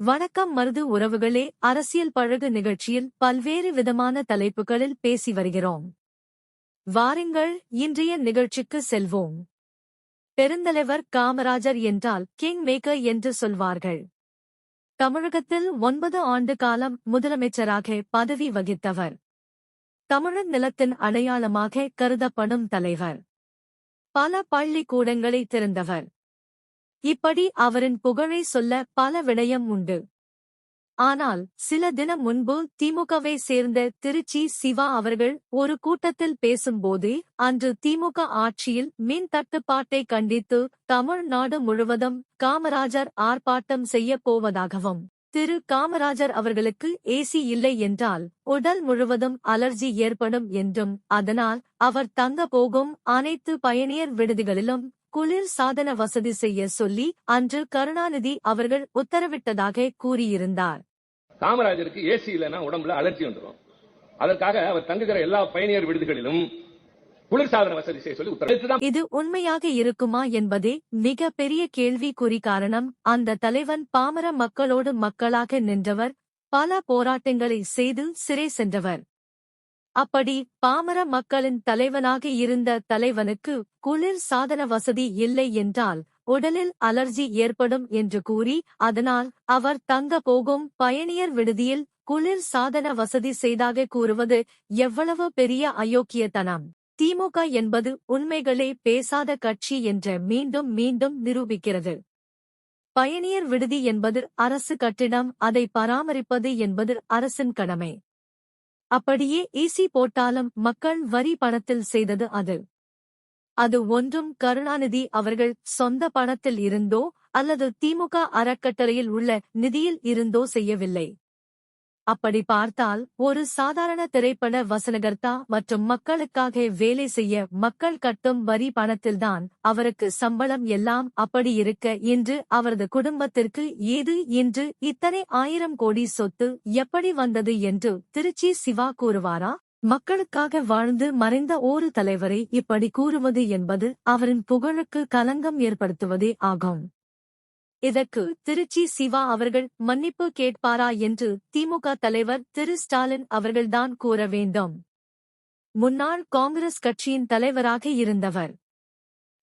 வணக்கம் மருது உறவுகளே. அரசியல் பழகு நிகழ்ச்சியில் பல்வேறு விதமான தலைப்புகளில் பேசி வருகிறோம். வாருங்கள் இன்றைய நிகழ்ச்சிக்கு செல்வோம். பெருந்தலைவர் காமராஜர் என்றால் கிங் மேக்கர் என்று சொல்வார்கள். தமிழகத்தில் ஒன்பது ஆண்டு காலம் முதலமைச்சராக பதவி வகித்தவர். தமிழர் நிலத்தின் அடையாளமாக கருதப்படும் தலைவர். பல பள்ளிக்கூடங்களை திறந்தவர். இப்படி அவரின் புகழை சொல்ல பல விடயம் உண்டு. ஆனால் சில தினம் முன்பு திமுகவை சேர்ந்த திருச்சி சிவா அவர்கள் ஒரு கூட்டத்தில் பேசும்போது அன்று திமுக ஆட்சியில் மின் தட்டுப்பாட்டை கண்டித்து தமிழ்நாடு முழுவதும் காமராஜர் ஆர்ப்பாட்டம் செய்யப் போவதாகவும் திரு காமராஜர் அவர்களுக்கு ஏசி இல்லை என்றால் உடல் முழுவதும் அலர்ஜி ஏற்படும் என்றும் அதனால் அவர் தங்க போகும் அனைத்து பயணியர் விடுதிகளிலும் குளிர் சாதன வசதி செய்ய சொல்லி அன்று கருணாநிதி அவர்கள் உத்தரவிட்டதாக கூறியிருந்தார். காமராஜருக்கு ஏசி இல்லைன்னா உடம்புல அலர்ஜி வந்துடும் அதற்காக அவர் தங்குகிற எல்லா பயணியர் விடுதிகளிலும் குளிர்சாதன வசதி செய்ய சொல்லி உத்தரவு இது உண்மையாக இருக்குமா என்பதே மிக பெரிய கேள்விக்குறி காரணம். அந்த தலைவன் பாமர மக்களோடு மக்களாக நின்றவர். பல போராட்டங்களை செய்து சிறை சென்றவர். அப்படி பாமர மக்களின் தலைவனாக இருந்த தலைவனுக்கு குளிர் சாதன வசதி இல்லை என்றால் உடலில் அலர்ஜி ஏற்படும் என்று கூறி அதனால் அவர் தங்க போகும் பயணியர் விடுதியில் குளிர் சாதன வசதி செய்தாக கூறுவது எவ்வளவு பெரிய அயோக்கியத்தனம். திமுக என்பது உண்மைகளே பேசாத கட்சி என்ற மீண்டும் மீண்டும் நிரூபிக்கிறது. பயணியர் விடுதி என்பது அரசு கட்டிடம் அதை பராமரிப்பது என்பது அரசின் கடமை. அப்படியே ஈசி போட்டாலும் மக்கள் வரி பணத்தில் செய்தது அது. அது ஒன்றும் கருணாநிதி அவர்கள் சொந்த பணத்தில் இருந்தோ அல்லது திமுக அறக்கட்டளையில் உள்ள நிதியில் இருந்தோ செய்யவில்லை. அப்படி பார்த்தால் ஒரு சாதாரண திரைப்பட வசனகர்த்தா மற்றும் மக்களுக்காக வேலை செய்ய மக்கள் கட்டும் வரி பணத்தில்தான் அவருக்கு சம்பளம் எல்லாம் அப்படி இருக்க இன்று அவரது குடும்பத்திற்கு ஏது இன்று இத்தனை ஆயிரம் கோடி சொத்து எப்படி வந்தது என்று திருச்சி சிவா கூறுவாரா? மக்களுக்காக வாழ்ந்து மறைந்த ஒரு தலைவரை இப்படி கூறுவது என்பது அவரின் புகழுக்கு கலங்கம் ஏற்படுத்துவதே ஆகும். இதற்கு திருச்சி சிவா அவர்கள் மன்னிப்பு கேட்பாரா என்று திமுக தலைவர் திரு. ஸ்டாலின் அவர்கள்தான் கூற வேண்டும். முன்னாள் காங்கிரஸ் கட்சியின் தலைவராக இருந்தவர்.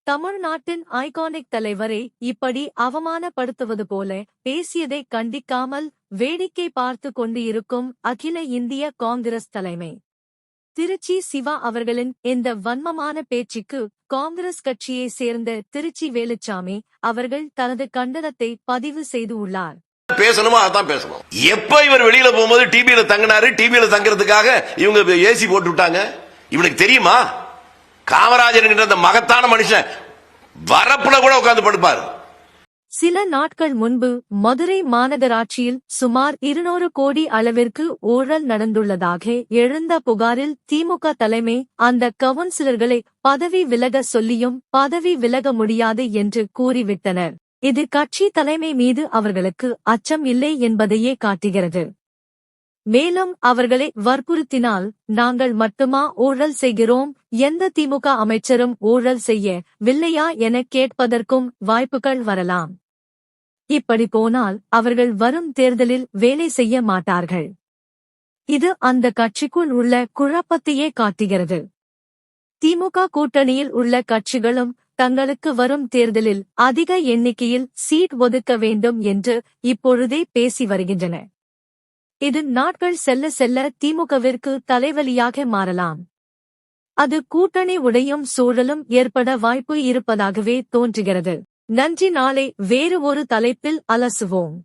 தமிழ்நாட்டின் ஐகானிக் தலைவரை இப்படி அவமானப்படுத்துவது போல பேசியதை கண்டிக்காமல் வேடிக்கை பார்த்து கொண்டு இருக்கும் அகில இந்திய காங்கிரஸ் தலைமை. திருச்சி சிவா அவர்களின் இந்த வன்மமான பேச்சுக்கு காங்கிரஸ் கட்சியை சேர்ந்த திருச்சி வேலுச்சாமி அவர்கள் தனது கண்டனத்தை பதிவு செய்து உள்ளார். அதான் பேசணும். எப்ப இவர் வெளியில போகும்போது டிவியில தங்கினாரு? டிவியில தங்குறதுக்காக இவங்க ஏசி போட்டு விட்டாங்க இவனுக்கு தெரியுமா? காமராஜர் அந்த மகத்தான மனுஷன் வரப்புல கூட உட்கார்ந்து படுப்பார். சில நாட்கள் முன்பு மதுரை மாநகராட்சியில் சுமார் இருநூறு கோடி அளவிற்கு ஊழல் நடந்துள்ளதாக எழுந்த புகாரில் திமுக தலைமை அந்த கவுன்சிலர்களை பதவி விலக சொல்லியும் பதவி விலக முடியாது என்று கூறிவிட்டனர். இது கட்சி தலைமை மீது அவர்களுக்கு அச்சம் இல்லை என்பதையே காட்டுகிறது. மேலும் அவர்களை வற்புறுத்தினால் நாங்கள் மட்டுமா ஊழல் செய்கிறோம்? எந்த திமுக அமைச்சரும் ஊழல் செய்ய வில்லையா என கேட்பதற்கும் வாய்ப்புகள் வரலாம். இப்படி போனால் அவர்கள் வரும் தேர்தலில் வேலை செய்ய மாட்டார்கள். இது அந்த கட்சிக்குள் உள்ள குழப்பத்தையே காட்டுகிறது. திமுக கூட்டணியில் உள்ள கட்சிகளும் தங்களுக்கு வரும் தேர்தலில் அதிக எண்ணிக்கையில் சீட் ஒதுக்க வேண்டும் என்று இப்பொழுதே பேசி வருகின்றன. இது நாட்கள் செல்ல செல்ல திமுகவிற்கு தலைவலியாக மாறலாம். அது கூட்டணி உடையும் சூழலும் ஏற்பட வாய்ப்பு இருப்பதாகவே தோன்றுகிறது. நன்றி நாளை வேறு ஒரு தலைப்பில் அலசுவோம்.